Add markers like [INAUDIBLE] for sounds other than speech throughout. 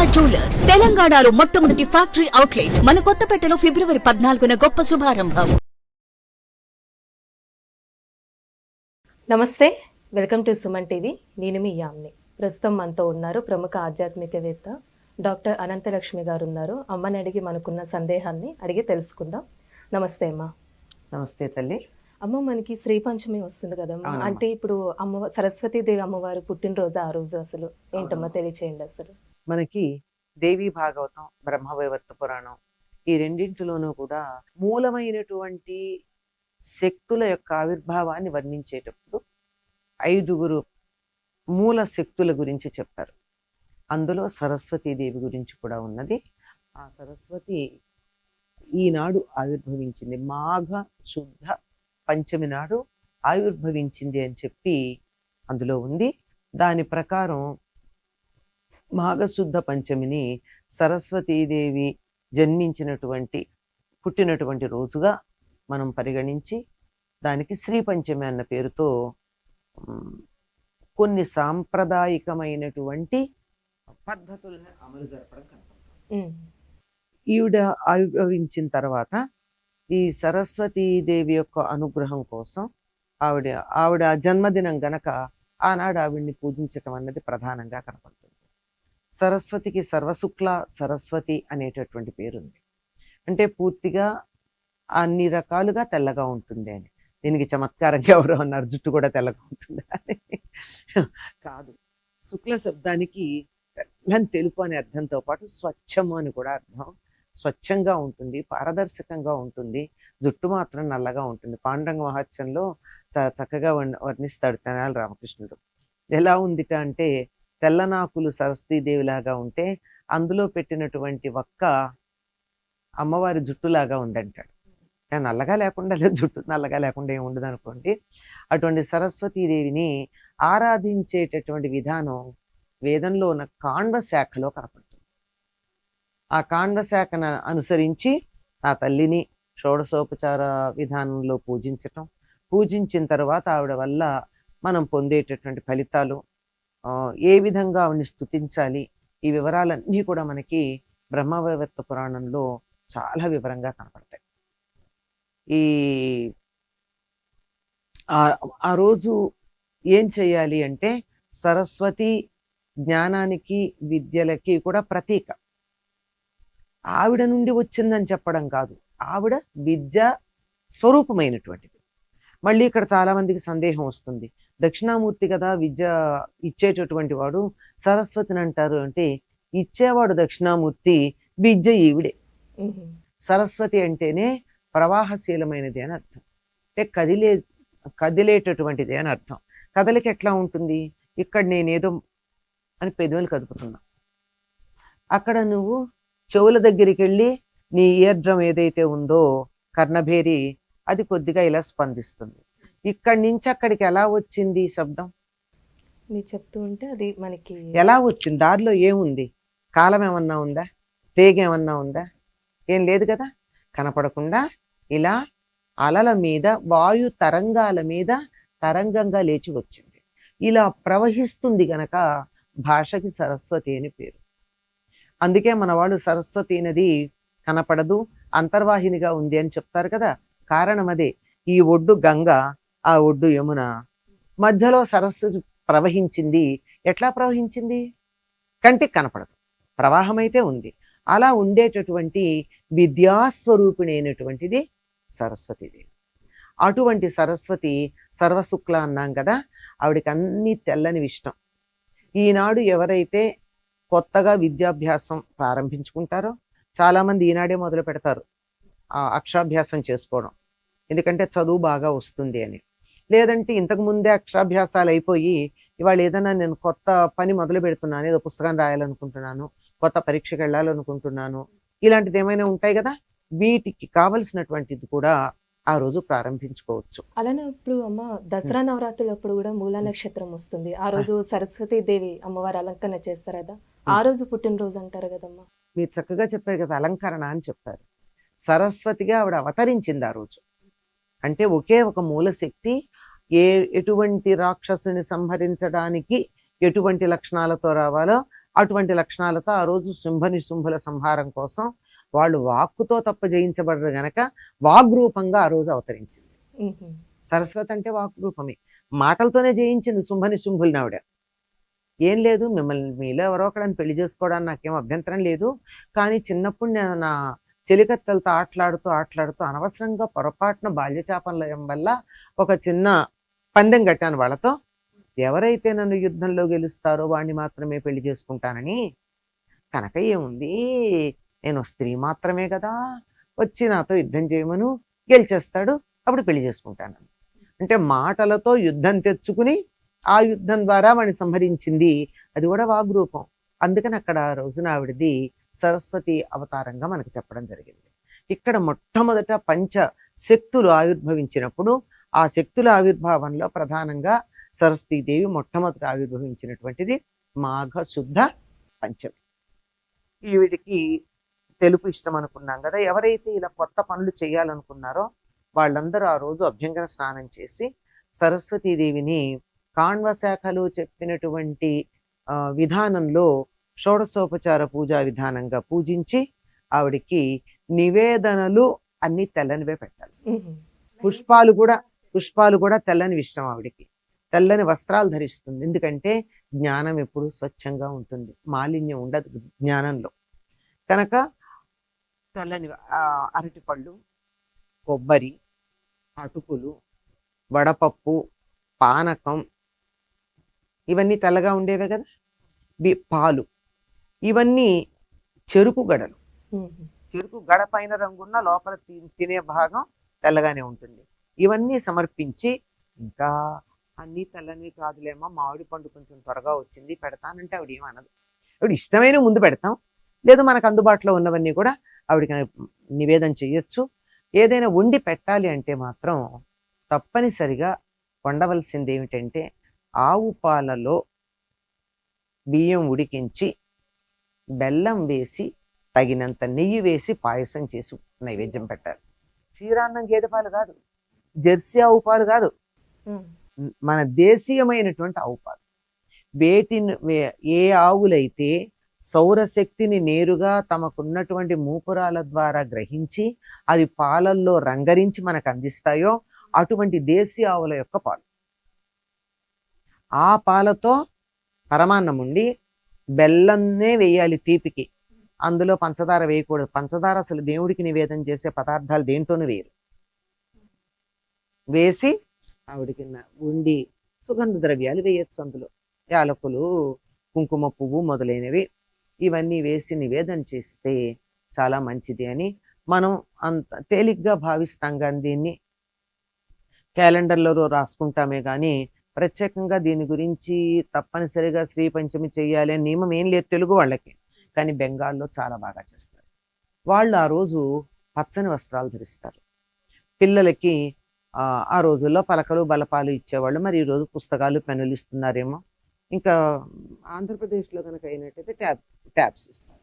Sharada jewellers తెలంగాణలో మొట్టమొదటి factory outlet మన కొత్తపేటలో ఫిబ్రవరి పద్నాలుగున గొప్ప శుభారంభం. నమస్తే వెల్కమ్ టు సుమన్ టీవీ. నేను మీ యామ్ని. ప్రస్తుతం మనతో ఉన్నారు ప్రముఖ ఆధ్యాత్మికవేత్త డాక్టర్ అనంతలక్ష్మి గారు ఉన్నారు అమ్మని అడిగి మనకున్న సందేహాన్ని అడిగి తెలుసుకుందాం. నమస్తే అమ్మ. నమస్తే తల్లి. అమ్మ మనకి శ్రీ పంచమి వస్తుంది కదమ్మా. అంటే ఇప్పుడు అమ్మ సరస్వతీదేవి అమ్మవారు పుట్టినరోజు ఆ రోజు అసలు. ఏంటమ్మా తెలియచేయండి అసలు? మనకి దేవి భాగవతం బ్రహ్మవైవర్త పురాణం ఈ రెండింటిలోనూ కూడా మూలమైనటువంటి శక్తుల యొక్క ఆవిర్భావాన్ని వర్ణించేటప్పుడు ఐదుగురు మూల శక్తుల గురించి చెప్పారు అందులో సరస్వతీదేవి గురించి కూడా ఉన్నది. ఆ సరస్వతి ఈనాడు ఆవిర్భవించింది. మాఘ శుద్ధ పంచమి నాడు ఆవిర్భవించింది అని చెప్పి అందులో ఉంది. దాని ప్రకారం మాఘశుద్ధ పంచమిని సరస్వతీదేవి జన్మించినటువంటి పుట్టినటువంటి రోజుగా మనం పరిగణించి దానికి శ్రీ పంచమి అన్న పేరుతో కొన్ని సాంప్రదాయకమైనటువంటి పద్ధతులను అమలు జరపడం కనపడుతుంది. ఈవిడ ఆవిర్భవించిన తర్వాత ఈ సరస్వతీదేవి యొక్క అనుగ్రహం కోసం ఆవిడ ఆవిడ జన్మదినం గనక ఆనాడు ఆవిడ్ని పూజించటం అన్నది ప్రధానంగా కనపడుతుంది సరస్వతికి సర్వశుక్ల సరస్వతి అనేటటువంటి పేరుంది. అంటే పూర్తిగా అన్ని రకాలుగా తెల్లగా ఉంటుంది అని. దీనికి చమత్కారంగా ఎవరో అన్నారు జుట్టు కూడా తెల్లగా ఉంటుంది కాదు. శుక్ల శబ్దానికి తెల్లని తెలుపు అనే అర్థంతో పాటు స్వచ్ఛము అని కూడా అర్థం. స్వచ్ఛంగా ఉంటుంది పారదర్శకంగా ఉంటుంది జుట్టు మాత్రం నల్లగా ఉంటుంది. పాండురంగ మహాత్యంలో చ- చక్కగా వర్ణ- వర్ణిస్తాడు తెనాలి రామకృష్ణుడు. ఎలా ఉందిట అంటే తెల్లనాకులు సరస్వతీదేవిలాగా ఉంటే అందులో పెట్టినటువంటి ఒక్క అమ్మవారి జుట్టులాగా ఉందంటాడు. నల్లగా లేకుండా లేదు జుట్టు నల్లగా లేకుండా ఏమి ఉండదు అనుకోండి. అటువంటి సరస్వతీదేవిని ఆరాధించేటటువంటి విధానం వేదంలో ఉన్న కాండ శాఖలో కనపడుతుంది. ఆ కాండ శాఖను అనుసరించి ఆ తల్లిని షోడశోపచార విధానంలో పూజించటం. పూజించిన తర్వాత ఆవిడ వల్ల మనం పొందేటటువంటి ఫలితాలు ఏ విధంగా ఆవిడని స్తుతించాలి? ఈ వివరాలన్నీ కూడా మనకి బ్రహ్మవైవర్త పురాణంలో చాలా వివరంగా కనపడతాయి. ఈ ఆ- రోజు ఏం చేయాలి అంటే సరస్వతి జ్ఞానానికి విద్యలకి కూడా ప్రతీక. ఆవిడ నుండి వచ్చిందని చెప్పడం కాదు. ఆవిడ విద్య స్వరూపమైనటువంటిది. మళ్ళీ ఇక్కడ చాలామందికి సందేహం వస్తుంది. దక్షిణామూర్తి కదా విద్య ఇచ్చేటటువంటి వాడు సరస్వతిని అంటారు అంటే ఇచ్చేవాడు దక్షిణామూర్తి విద్య ఈవిడే. సరస్వతి అంటేనే ప్రవాహశీలమైనది అని అర్థం. అంటే కదిలే కదిలేటటువంటిది అని అర్థం. కదలిక ఎట్లా ఉంటుంది? ఇక్కడ నేనేదో అని పెదవులు కదుపుతున్నా. అక్కడ నువ్వు చెవుల దగ్గరికి వెళ్ళి నీ ఇయర్ డ్రమ్ ఏదైతే ఉందో కర్ణభేరి అది కొద్దిగా ఇలా స్పందిస్తుంది. ఇక్కడి నుంచి అక్కడికి ఎలా వచ్చింది ఈ శబ్దం? మీరు చెప్తూ ఉంటే అది మనకి ఎలా వచ్చింది? దారిలో ఏముంది? కాలం ఏమన్నా ఉందా? తేగ ఏమన్నా ఉందా? ఏం లేదు కదా? కనపడకుండా ఇలా అలల మీద వాయు తరంగాల మీద తరంగంగా లేచి వచ్చింది. ఇలా ప్రవహిస్తుంది గనక భాషకి సరస్వతి అని పేరు. అందుకే మన వాళ్ళు సరస్వతి నది కనపడదు అంతర్వాహినిగా ఉంది అని చెప్తారు కదా? కారణం అదే ఈ ఒడ్డు గంగ ఆ ఒడ్డు యమున మధ్యలో సరస్వతి ప్రవహించింది. ఎట్లా ప్రవహించింది? కంటికి కనపడదు. ప్రవాహం అయితే ఉంది. అలా ఉండేటటువంటి విద్యాస్వరూపిణి అయినటువంటిది సరస్వతీదేవి. అటువంటి సరస్వతి సర్వశుక్ల అన్నాం కదా ఆవిడకి అన్ని తెల్లని ఇష్టం ఈనాడు ఎవరైతే కొత్తగా విద్యాభ్యాసం ప్రారంభించుకుంటారో చాలామంది ఈనాడే మొదలు పెడతారు ఆ అక్షరాభ్యాసం చేసుకోవడం. ఎందుకంటే చదువు బాగా వస్తుంది అని. లేదంటే ఇంతకు ముందే అక్షరాభ్యాసాలు అయిపోయి ఇవాళ ఏదైనా నేను కొత్త పని మొదలు పెడుతున్నాను ఏదో పుస్తకం రాయాలనుకుంటున్నాను కొత్త పరీక్షకు వెళ్ళాలనుకుంటున్నాను ఇలాంటిది ఏమైనా ఉంటాయి కదా? వీటికి కావలసినటువంటిది కూడా ఆ రోజు ప్రారంభించుకోవచ్చు. అలానే ఇప్పుడు అమ్మ దసరా నవరాత్రులు అప్పుడు కూడా మూలా నక్షత్రం వస్తుంది. ఆ రోజు సరస్వతి దేవి అమ్మవారి అలంకరణ చేస్తారు కదా ఆ రోజు పుట్టినరోజు అంటారు కదమ్మా. మీరు చక్కగా చెప్పారు కదా అలంకరణ అని చెప్పారు. సరస్వతిగా ఆవిడ అవతరించింది ఆ రోజు. అంటే ఒకే ఒక మూలశక్తి ఏ ఎటువంటి రాక్షసుని సంహరించడానికి ఎటువంటి లక్షణాలతో రావాలో అటువంటి లక్షణాలతో ఆ రోజు శుంభ నిశుంభుల సంహారం కోసం వాళ్ళు వాక్కుతో తప్ప జయించబడరు గనక వాగ్రూపంగా ఆ రోజు అవతరించింది. సరస్వతి అంటే వాగ్రూపమే. మాటలతోనే జయించింది శుంభ నిశుంభుల్ని ఆవిడ. ఏం లేదు మిమ్మల్ని మీలో ఎవరో ఒకడని పెళ్ళి చేసుకోవడానికి నాకేం అభ్యంతరం లేదు. కానీ చిన్నప్పుడు నేను నా చెలికత్తెలతో ఆటలాడుతూ ఆటలాడుతూ అనవసరంగా పొరపాటున బాల్యచాపంలయం వల్ల ఒక చిన్న పందెం కట్టాను వాళ్ళతో. ఎవరైతే నన్ను యుద్ధంలో గెలుస్తారో వాడిని మాత్రమే పెళ్ళి చేసుకుంటానని. కనుక ఏముంది? నేను స్త్రీ మాత్రమే కదా. వచ్చి నాతో యుద్ధం చేయమను. గెలిచేస్తాడు. అప్పుడు పెళ్ళి చేసుకుంటాను. అంటే మాటలతో యుద్ధం తెచ్చుకుని ఆ యుద్ధం ద్వారా వాడిని సంహరించింది. అది కూడా వాగ్రూపం. అందుకని అక్కడ రోజున ఆవిడది సరస్వతి అవతారంగా మనకు చెప్పడం జరిగింది. ఇక్కడ మొట్టమొదట పంచ శక్తులు ఆవిర్భవించినప్పుడు ఆ శక్తుల ఆవిర్భావంలో ప్రధానంగా సరస్వతీదేవి మొట్టమొదట ఆవిర్భవించినటువంటిది మాఘ శుద్ధ పంచమి ఈవిడికి తెలుపు ఇష్టం అనుకున్నాం కదా ఎవరైతే ఇలా కొత్త పనులు చేయాలనుకున్నారో వాళ్ళందరూ ఆ రోజు అభ్యంగన స్నానం చేసి సరస్వతీదేవిని కాణ్వ శాఖలు చెప్పినటువంటి విధానంలో షోడశోపచార పూజా విధానంగా పూజించి ఆవిడికి నివేదనలు అన్ని తెల్లనివే పెట్టాలి. పుష్పాలు కూడా పుష్పాలు కూడా తెల్లని ఇష్టం ఆవిడికి. తెల్లని వస్త్రాలు ధరిస్తుంది. ఎందుకంటే జ్ఞానం ఎప్పుడు స్వచ్ఛంగా ఉంటుంది. మాలిన్యం ఉండదు జ్ఞానంలో. కనుక తెల్లని అరటిపళ్ళు కొబ్బరి అటుకులు వడపప్పు పానకం ఇవన్నీ తెల్లగా ఉండేవే కదా? బి- పాలు. ఇవన్నీ చెరుకు గడలు. చెరుకు గడ పైన రంగున్న లోపల తినే భాగం తెల్లగానే ఉంటుంది. ఇవన్నీ సమర్పించి ఇంకా అన్ని తెల్లని కాదులేమో మామిడి పండు కొంచెం త్వరగా వచ్చింది పెడతానంటే ఆవిడ ఏమనదు ఆవిడ ఇష్టమైన ముందు పెడతాం. లేదు మనకు అందుబాటులో ఉన్నవన్నీ కూడా ఆవిడకి నివేదన చేయొచ్చు ఏదైనా వండి పెట్టాలి అంటే మాత్రం తప్పనిసరిగా వండవలసింది ఏమిటంటే ఆవు పాలలో బియ్యం ఉడికించి బెల్లం వేసి తగినంత నెయ్యి వేసి పాయసం చేసి నైవేద్యం పెట్టాలి. క్షీరాన్నం గేదె పాలు కాదు. జెర్సీ ఆవు పాలు కాదు. మన దేశీయమైనటువంటి ఆవు పాలు. వేటిని వే- ఏ ఆవులైతే సౌరశక్తిని నేరుగా తమకున్నటువంటి మూపురాల ద్వారా గ్రహించి అది పాలల్లో రంగరించి మనకు అందిస్తాయో అటువంటి దేశీ ఆవుల యొక్క పాలు. ఆ పాలతో పరమాన్నం ఉండి బెల్లంనే వేయాలి తీపికి. అందులో పంచదార వేయకూడదు. పంచదార అసలు దేవుడికి నివేదన చేసే పదార్థాలు దేంట్లోనూ వేయరు. వేసి ఆవిడ కింద ఉండి సుగంధ ద్రవ్యాలు వేయచ్చు అందులో. యాలకులు కుంకుమ పువ్వు మొదలైనవి. ఇవన్నీ వేసి నివేదన చేస్తే చాలా మంచిది అని మనం అంత తేలిగ్గా భావిస్తాం కానీ దీన్ని. క్యాలెండర్లో రాసుకుంటామే కానీ ప్రత్యేకంగా దీని గురించి తప్పనిసరిగా శ్రీ పంచమి చేయాలి నియమం ఏం లేదు తెలుగు వాళ్ళకి. కానీ బెంగాల్లో చాలా బాగా చేస్తారు. వాళ్ళు ఆ రోజు పచ్చని వస్త్రాలు ధరిస్తారు. పిల్లలకి ఆ, రోజుల్లో పలకలు బలపాలు ఇచ్చేవాళ్ళు. మరి ఈ రోజు పుస్తకాలు పెన్నులు ఇస్తున్నారేమో. ఇంకా ఆంధ్రప్రదేశ్లో కనుక అయినట్టయితే ట్యాబ్ ట్యాబ్స్ ఇస్తారు.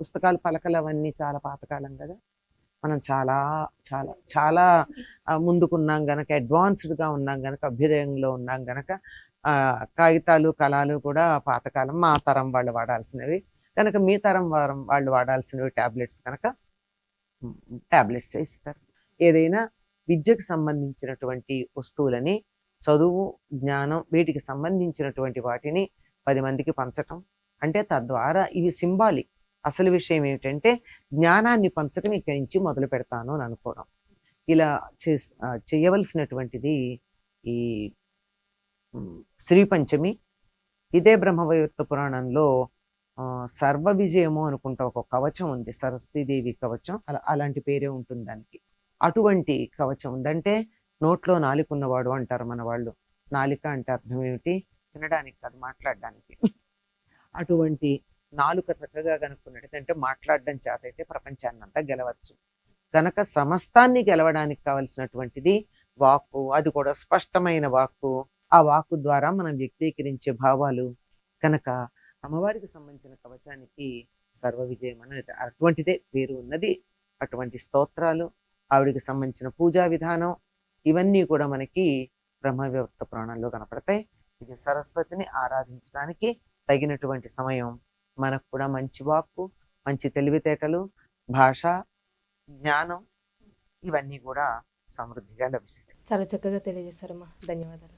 పుస్తకాలు పలకలు అవన్నీ చాలా పాతకాలం కదా. మనం చాలా చాలా చాలా ముందుకున్నాం గనక అడ్వాన్స్డ్గా ఉన్నాం గనక అభ్యుదయంలో ఉన్నాం గనక కాగితాలు కళాలు కూడా పాతకాలం మా తరం వాళ్ళు వాడాల్సినవి. కనుక మీ తరం వారం వాళ్ళు వాడాల్సినవి టాబ్లెట్స్ కనుక టాబ్లెట్స్ ఇస్తారు. ఏదైనా విద్యకు సంబంధించినటువంటి వస్తువులని చదువు జ్ఞానం వీటికి సంబంధించినటువంటి వాటిని పది మందికి పంచటం. అంటే తద్వారా ఇవి సింబాలిక్. అసలు విషయం ఏమిటంటే జ్ఞానాన్ని పంచటం ఇక్కడి నుంచి మొదలు పెడతాను అని అనుకోవడం. ఇలా చే చేయవలసినటువంటిది ఈ శ్రీ పంచమి. ఇదే బ్రహ్మవైవర్త పురాణంలో సర్వ విజయము అనుకుంటా ఒక కవచం ఉంది. సరస్వతీదేవి కవచం. అలా అలాంటి పేరే ఉంటుంది దానికి. అటువంటి కవచం ఉందంటే నోట్లో నాలిక ఉన్నవాడు అంటారు మన వాళ్ళు. నాలిక అంటే అర్థం ఏమిటి? తినడానికి కాదు మాట్లాడడానికి. [LAUGHS] అటువంటి నాలుక చక్కగా కనుక్కున్నట్టు అంటే మాట్లాడడం చేత అయితే ప్రపంచాన్ని అంతా గెలవచ్చు. కనుక సమస్తాన్ని గెలవడానికి కావలసినటువంటిది వాక్కు అది కూడా స్పష్టమైన వాక్కు. ఆ వాక్కు ద్వారా మనం వ్యక్తీకరించే భావాలు కనుక అమ్మవారికి సంబంధించిన కవచానికి సర్వ విజయం అనేది అటువంటిదే. పేరు ఉన్నది. అటువంటి స్తోత్రాలు ఆవిడికి సంబంధించిన పూజా విధానం ఇవన్నీ కూడా మనకి బ్రహ్మవ్యక్త పురాణంలో కనపడతాయి. ఇది సరస్వతిని ఆరాధించడానికి తగినటువంటి సమయం మనకు కూడా మంచి వాక్కు మంచి తెలివితేటలు భాష జ్ఞానం ఇవన్నీ కూడా సమృద్ధిగా లభిస్తాయి. చాలా చక్కగా తెలియజేశారమ్మా ధన్యవాదాలు.